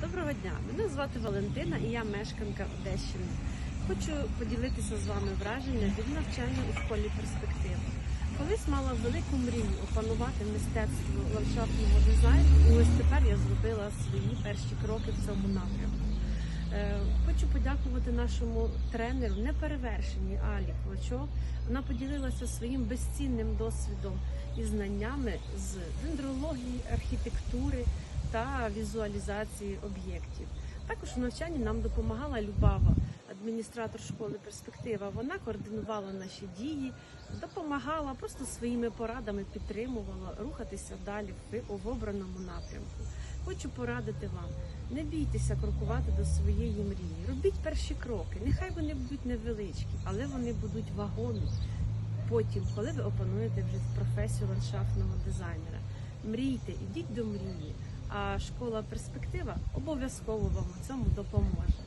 Доброго дня! Мене звати Валентина і я мешканка Одещини. Хочу поділитися з вами враження від навчання у школі перспектива. Колись мала велику мрію опанувати мистецтво ландшафтного дизайну, і ось тепер я зробила свої перші кроки в цьому напрямку. Е, Хочу подякувати нашому тренеру, неперевершеній Алі Клочок. Вона поділилася своїм безцінним досвідом і знаннями з дендрології, архітектури та візуалізації об'єктів. Також у навчанні нам допомагала Любава, адміністратор школи перспектива. Вона координувала наші дії, допомагала просто своїми порадами, підтримувала рухатися далі в обраному напрямку. Хочу порадити вам: не бійтеся крокувати до своєї мрії. Робіть перші кроки. Нехай вони будуть невеличкі, але вони будуть вагомі. Потім, коли ви опануєте вже професію ландшафтного дизайнера, мрійте, ідіть до мрії. А школа перспектива обов'язково вам у цьому допоможе.